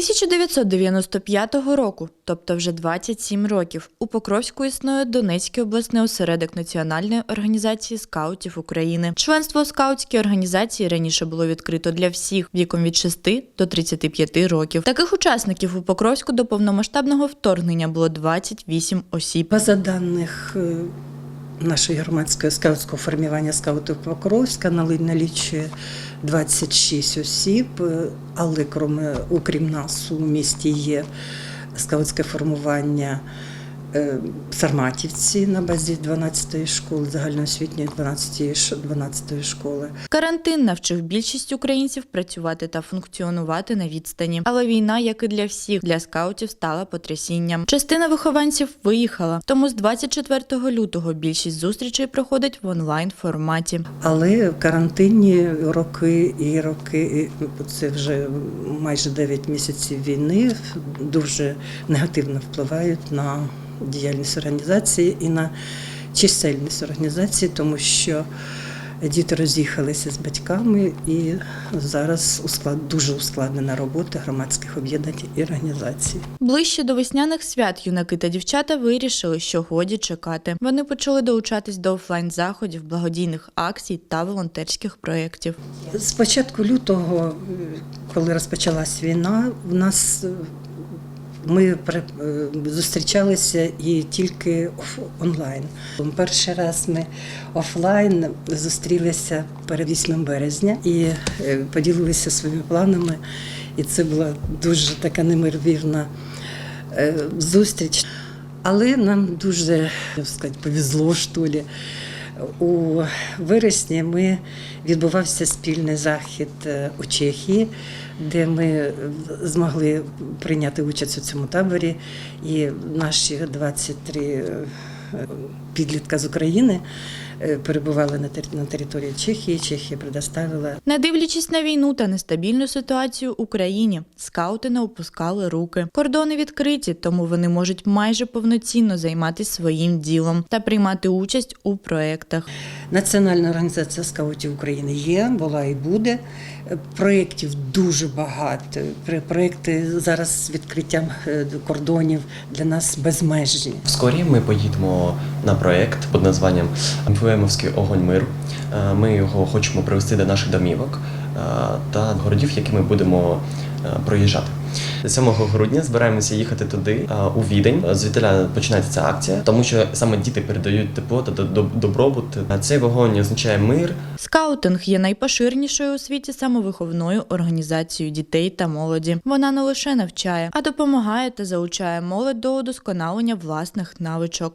1995 року, тобто вже 27 років, у Покровську існує Донецький обласний осередок Національної організації скаутів України. Членство у скаутській організації раніше було відкрито для всіх віком від 6 до 35 років. Таких учасників у Покровську до повномасштабного вторгнення було 28 осіб. База даних е, нашої громадської скаутського формування скаутів Покровська налічує 26 осіб, е, але крім, окрім нас у місті є скаутське формування Сарматівці на базі 12-ї школи, загальноосвітньої 12-ї 12-ї школи. Карантин навчив більшість українців працювати та функціонувати на відстані. Але війна, як і для всіх, для скаутів стала потрясінням. Частина вихованців виїхала, тому з 24 лютого більшість зустрічей проходить в онлайн форматі. Але карантинні роки і роки, і це вже майже 9 місяців війни, дуже негативно впливають на діяльність організації і на чисельність організації, тому що діти роз'їхалися з батьками і зараз усклад, дуже ускладнена робота громадських об'єднань і організацій. Ближче до весняних свят юнаки та дівчата вирішили, що годі чекати. Вони почали долучатись до офлайн заходів, благодійних акцій та волонтерських проєктів. З початку лютого, коли розпочалась війна, в нас ми е, зустрічалися і тільки онлайн. Перший раз ми офлайн зустрілися перед 8 березня і е, поділилися своїми планами. І це була дуже така неймовірна е, зустріч. Але нам дуже як сказати, повезло, що ли. У вересні ми відбувався спільний захід е, у Чехії, де ми е, змогли прийняти участь у цьому таборі. І наші 23 е, підлітка з України перебували на тер- на території Чехії. Чехія предоставила Не дивлячись на війну та нестабільну ситуацію в Україні, скаути не опускали руки. Кордони відкриті, тому вони можуть майже повноцінно займатися своїм ділом та приймати участь у проєктах. Національна організація скаутів України є, була і буде. Е, Проєктів дуже багато. Проєкти зараз з відкриттям е, кордонів для нас безмежні. Вскорі ми поїдемо на проєкт під названням Вифлеємовський огонь миру. Е, Ми його хочемо привести до наших домівок е, та городів, які ми будемо е, проїжджати. 7 грудня збираємося їхати туди, у Відень. Звідти починається ця акція, тому що саме діти передають тепло та до- добробут. Цей вогонь означає мир, Скаутинг є найпоширенішою у світі самовиховною організацією дітей та молоді. Вона не лише навчає, а допомагає та залучає молодь до удосконалення власних навичок.